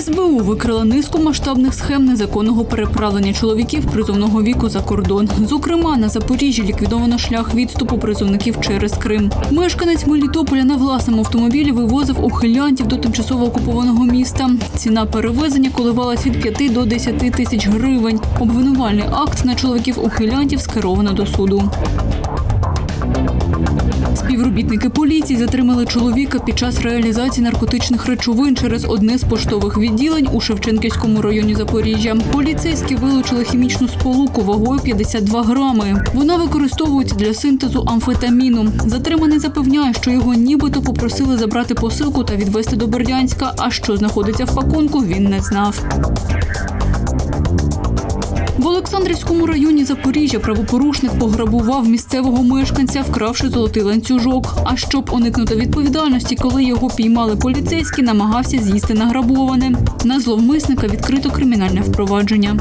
СБУ викрила низку масштабних схем незаконного переправлення чоловіків призовного віку за кордон. Зокрема, на Запоріжжі ліквідовано шлях відступу призовників через Крим. Мешканець Мелітополя на власному автомобілі вивозив ухилянтів до тимчасово окупованого міста. Ціна перевезення коливалась від 5 до 10 тисяч гривень. Обвинувальний акт на чоловіків ухилянтів скеровано до суду. Співробітники поліції затримали чоловіка під час реалізації наркотичних речовин через одне з поштових відділень у Шевченківському районі Запоріжжя. Поліцейські вилучили хімічну сполуку вагою 52 грами. Вона використовується для синтезу амфетаміну. Затриманий запевняє, що його нібито попросили забрати посилку та відвезти до Бердянська. А що знаходиться в пакунку, він не знав. Олександрівському районі Запоріжжя правопорушник пограбував місцевого мешканця, вкравши золотий ланцюжок. А щоб уникнути відповідальності, коли його піймали поліцейські, намагався з'їсти награбоване. На зловмисника відкрито кримінальне впровадження.